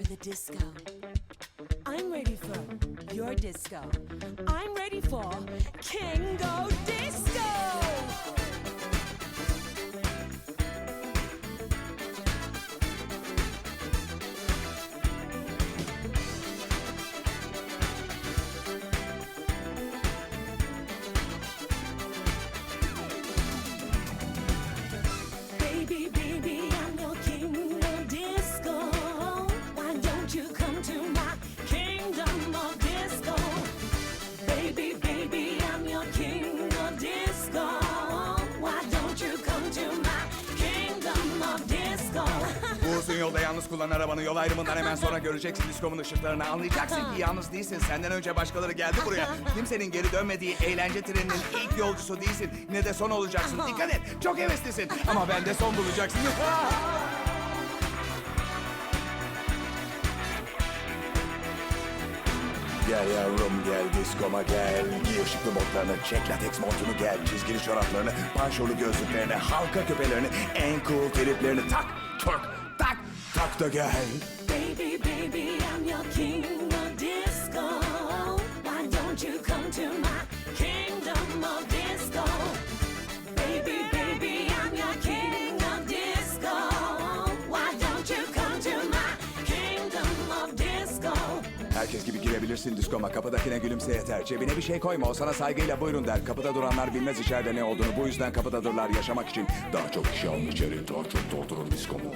the disco. I'm ready for your disco. I'm ready for Kingo Disco. Yalnız kullan arabanı yol ayrımından hemen sonra göreceksin diskomun ışıklarını anlayacaksın ki yalnız değilsin. Senden önce başkaları geldi buraya. Kimsenin geri dönmediği eğlence treninin ilk yolcusu değilsin. Ne de son olacaksın. Dikkat et çok heveslisin ama ben de son bulacaksın. Gel yavrum gel diskoma gel Giy ışıklı botlarını, çek lateks montunu gel Çizgili çoraplarını, panşorlu gözlüklerini Halka küpelerini, en cool triplerini Tak, tak, tak, da gel Baby, baby, I'm your king of disco. Why don't you come to my kingdom of disco? Baby, baby, I'm your king of disco. Why don't you come to my kingdom of disco? Herkes gibi girebilirsin diskoma. Kapıdakine gülümse yeter. Cebine bir şey koyma. O sana saygıyla buyurun der. Kapıda duranlar bilmez içeride ne olduğunu. Bu yüzden kapıda dururlar yaşamak için. Daha çok kişi alın içeri. Daha çok doldurun diskomu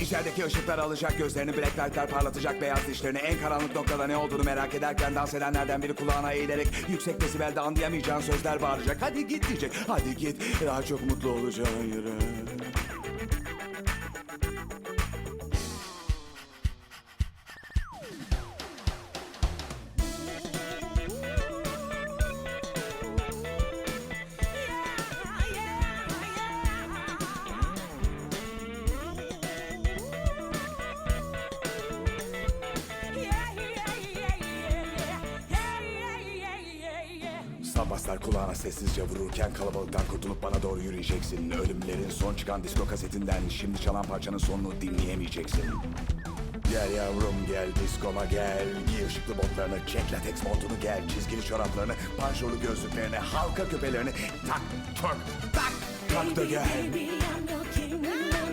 İçerideki ışıklar alacak gözlerini, black lightlar parlatacak beyaz dişlerini. En karanlık noktada ne olduğunu merak ederken dans edenlerden biri kulağına eğilerek yüksek desibelde anlayamayacağın sözler bağıracak. Hadi git diyecek. Hadi git. Daha çok mutlu olacaksın yürü. Sabaslar kulağına sessizce vururken kalabalıktan kurtulup bana doğru yürüyeceksin. Ölümlerin son çıkan disko kasetinden şimdi çalan parçanın sonunu dinleyemeyeceksin. Gel yavrum gel diskoma gel. Giy ışıklı botlarını, çek lateks montunu gel. Çizgili çoraplarını, panşorlu gözlüklerini Halka küpelerini Tak, tak, tak. Tak da Baby, gel baby, I'm your king